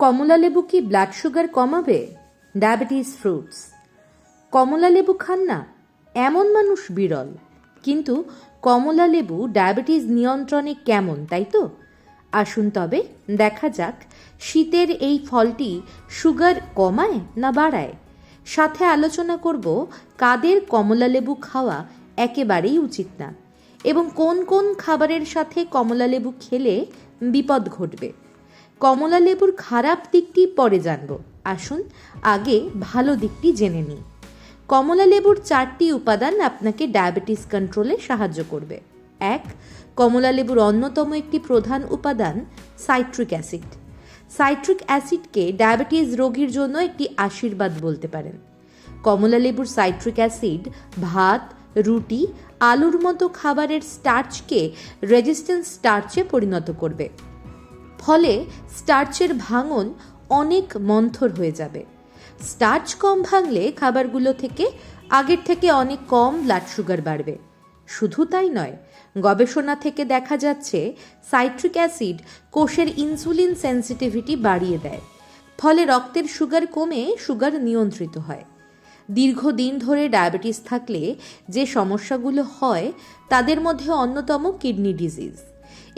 কমলা লেবু কি blood sugar কমাবে? ডায়াবেটিস ফ্রুটস কমলা লেবু খান না, এমন মানুষ বিরল। কিন্তু কমলা লেবু ডায়াবেটিস নিয়ন্ত্রণে কেমন, তাই তো? আসুন তবে দেখা যাক শীতের এই ফলটি সুগার কমায় না বাড়ায়। সাথে আলোচনা করব কাদের কমলা লেবু খাওয়া একেবারেই উচিত না। এবং কোন কোন খাবারের সাথে কমলা লেবু খেলে বিপদ ঘটবে। কমলা লেবুর খারাপ দিকটি পরে জানব। আসুন, আগে ভালো দিকটি জেনে নিই। কমলা লেবুর চারটি উপাদান আপনাকে ডায়াবেটিস কন্ট্রোলে সাহায্য করবে। এক, কমলা লেবুর অন্যতম একটি প্রধান উপাদান সাইট্রিক অ্যাসিড। সাইট্রিক অ্যাসিডকে ডায়াবেটিস রোগীর জন্য একটি আশীর্বাদ বলতে পারেন। কমলা লেবুর সাইট্রিক অ্যাসিড ভাত, রুটি, আলুর মতো খাবারের স্টার্চকে রেজিস্ট্যান্স স্টার্চে পরিণত করবে। ফলে স্টার্চের ভাঙন অনেক মন্থর হয়ে যাবে। স্টার্চ কম ভাঙলে খাবারগুলো থেকে, আগের থেকে অনেক কম ব্লাড সুগার বাড়বে। শুধু তাই নয়, গবেষণা থেকে দেখা যাচ্ছে সাইট্রিক অ্যাসিড কোষের ইনসুলিন সেন্সিটিভিটি বাড়িয়ে দেয়, ফলে রক্তের সুগার কমে সুগার নিয়ন্ত্রিত হয়। দীর্ঘদিন ধরে ডায়াবেটিস থাকলে যে সমস্যাগুলো হয়, তাদের মধ্যে অন্যতম কিডনি ডিজিজ।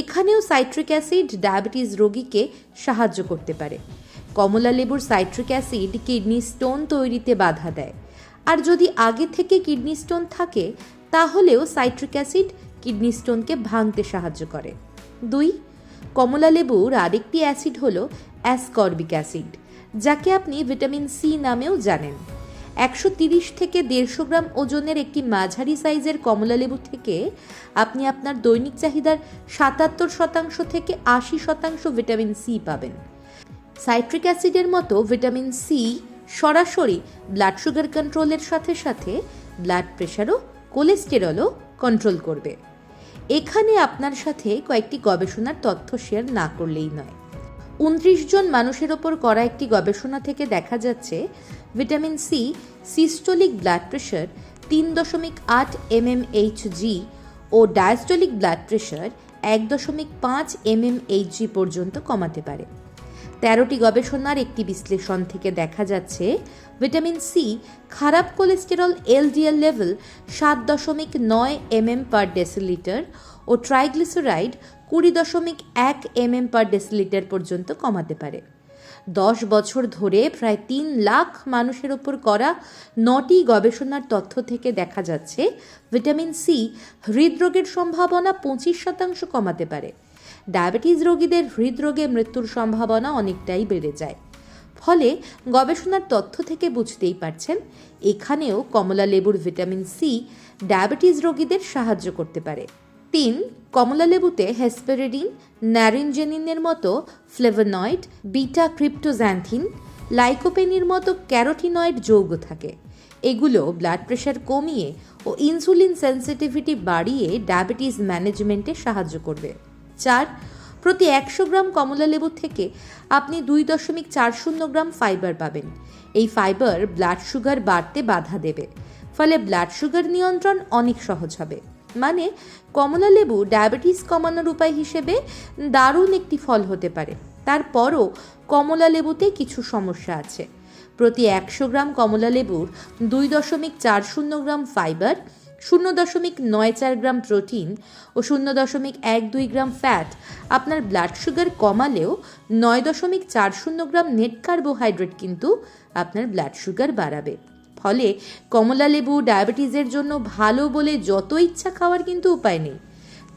এখানেও সাইট্রিক অ্যাসিড ডায়াবেটিস রোগীকে সাহায্য করতে পারে। কমলা লেবুর সাইট্রিক অ্যাসিড কিডনি স্টোন তৈরিতে বাধা দেয়। আর যদি আগে থেকে কিডনি স্টোন থাকে, তাহলেও সাইট্রিক অ্যাসিড কিডনি স্টোনকে ভাঙতে সাহায্য করে। দুই, কমলা লেবুর আরেকটি অ্যাসিড হলো অ্যাসকর্বিক অ্যাসিড, যাকে আপনি ভিটামিন সি নামেও জানেন। একশো তিরিশ থেকে দেড়শো গ্রাম ওজনের একটি মাঝারি সাইজের কমলা লেবু থেকে আপনি আপনার দৈনিক চাহিদার সাতাত্তর শতাংশ থেকে আশি শতাংশ ভিটামিন সি পাবেন। সাইট্রিক অ্যাসিডের মতো ভিটামিন সি সরাসরি ব্লাড সুগার কন্ট্রোলের সাথে সাথে ব্লাড প্রেশারও, কোলেস্টেরলও কন্ট্রোল করবে। এখানে আপনার সাথে কয়েকটি গবেষণার তথ্য শেয়ার না করলেই নয়। উনত্রিশ জন মানুষের ওপর করা একটি গবেষণা থেকে দেখা যাচ্ছে vitamin C systolic blood pressure তিন দশমিক আট এমএমএইচজি ও ডায়াস্টোলিক ব্লাড প্রেশার এক দশমিক পাঁচ এমএমএইচজি পর্যন্ত কমাতে পারে। তেরোটি গবেষণার একটি বিশ্লেষণ থেকে দেখা যাচ্ছে, ভিটামিন সি খারাপ কোলেস্টেরল এলডিএল লেভেল সাত দশমিক নয় এমএম পার ডেসিলিটার ও ট্রাইগ্লিসারাইড কুড়ি দশমিক এক এমএম পার ডেসিলিটার পর্যন্ত কমাতে পারে। দশ বছর ধরে প্রায় তিন লাখ মানুষের ওপর করা নটি গবেষণার তথ্য থেকে দেখা যাচ্ছে ভিটামিন সি হৃদরোগের সম্ভাবনা পঁচিশ শতাংশ কমাতে পারে। ডায়াবেটিস রোগীদের হৃদরোগে মৃত্যুর সম্ভাবনা অনেকটাই বেড়ে যায়। ফলে গবেষণার তথ্য থেকে বুঝতেই পারছেন, এখানেও কমলা লেবুর ভিটামিন সি ডায়াবেটিস রোগীদের সাহায্য করতে পারে। তিন কমলা লেবুতে হেসপেরিডিন, ন্যারিনজেনিনের মতো ফ্লেভোনয়েড বিটা ক্রিপ্টোজ্যান্থিন লাইকোপেনির মতো ক্যারোটিনয়েড যৌগ থাকে। এগুলো ব্লাড প্রেশার কমিয়ে ও ইনসুলিন সেন্সিটিভিটি বাড়িয়ে ডায়াবেটিস ম্যানেজমেন্টে সাহায্য করবে। চার, প্রতি একশো গ্রাম কমলা লেবু থেকে আপনি দুই দশমিক চার শূন্য গ্রাম ফাইবার পাবেন। এই ফাইবার ব্লাড সুগার বাড়তে বাধা দেবে, ফলে ব্লাড সুগার নিয়ন্ত্রণ অনেক সহজ হবে। মানে কমলা লেবু ডায়াবেটিস কমানোর উপায় হিসেবে দারুণ একটি ফল হতে পারে। তারপরও কমলা লেবুতে কিছু সমস্যা আছে। প্রতি একশো গ্রাম কমলা লেবুর দুই দশমিক চার শূন্য গ্রাম ফাইবার, শূন্য দশমিক নয় চার গ্রাম প্রোটিন ও শূন্য দশমিক এক দুই গ্রাম ফ্যাট আপনার ব্লাড সুগার কমালেও নয় দশমিক চার শূন্য গ্রাম নেট কার্বোহাইড্রেট কিন্তু আপনার ব্লাড সুগার বাড়াবে। ফলে কমলা লেবু ডায়াবেটিসের জন্য ভালো বলে যত ইচ্ছা খাওয়ার কিন্তু উপায় নেই।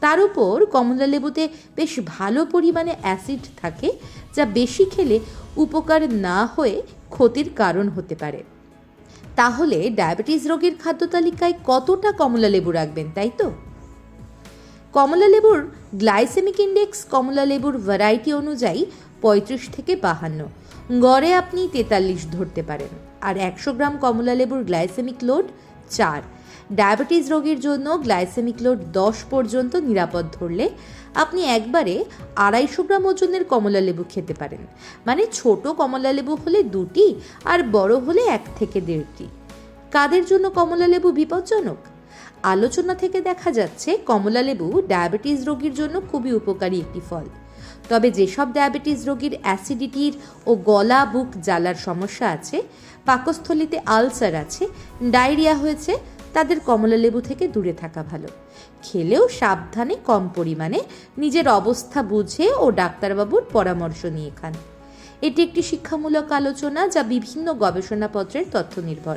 তার উপর কমলা লেবুতে বেশ ভালো পরিমাণে অ্যাসিড থাকে, যা বেশি খেলে উপকার না হয়ে ক্ষতির কারণ হতে পারে। তাহলে ডায়াবেটিস রোগীর খাদ্য তালিকায় কতটা কমলা লেবু রাখবেন, তাই তো? কমলা লেবুর গ্লাইসেমিক ইন্ডেক্স কমলা লেবুর ভ্যারাইটি অনুযায়ী পঁয়ত্রিশ থেকে বাহান্ন। গড়ে আপনি তেতাল্লিশ ধরতে পারেন। আর একশো গ্রাম কমলা লেবুর গ্লাইসেমিক লোড চার। ডায়াবেটিস রোগীর জন্য গ্লাইসেমিক লোড দশ পর্যন্ত নিরাপদ ধরলে আপনি একবারে আড়াইশো গ্রাম ওজনের কমলা লেবু খেতে পারেন। মানে ছোট কমলা লেবু হলে দুটি আর বড় হলে এক থেকে দেড়টি। কাদের জন্য কমলা লেবু বিপজ্জনক? আলোচনা থেকে দেখা যাচ্ছে কমলা লেবু ডায়াবেটিস রোগীর জন্য খুবই উপকারী একটি ফল। তবে যেসব ডায়াবেটিস রোগীর অ্যাসিডিটির ও গলা, বুক জ্বালার সমস্যা আছে, পাকস্থলিতে আলসার আছে, ডায়রিয়া হয়েছে, তাদের কমলা লেবু থেকে দূরে থাকা ভালো। খেলেও সাবধানে, কম পরিমাণে নিজের অবস্থা বুঝে ও ডাক্তারবাবুর পরামর্শ নিয়ে খান। এটি একটি শিক্ষামূলক আলোচনা যা বিভিন্ন গবেষণাপত্রের তথ্য নির্ভর।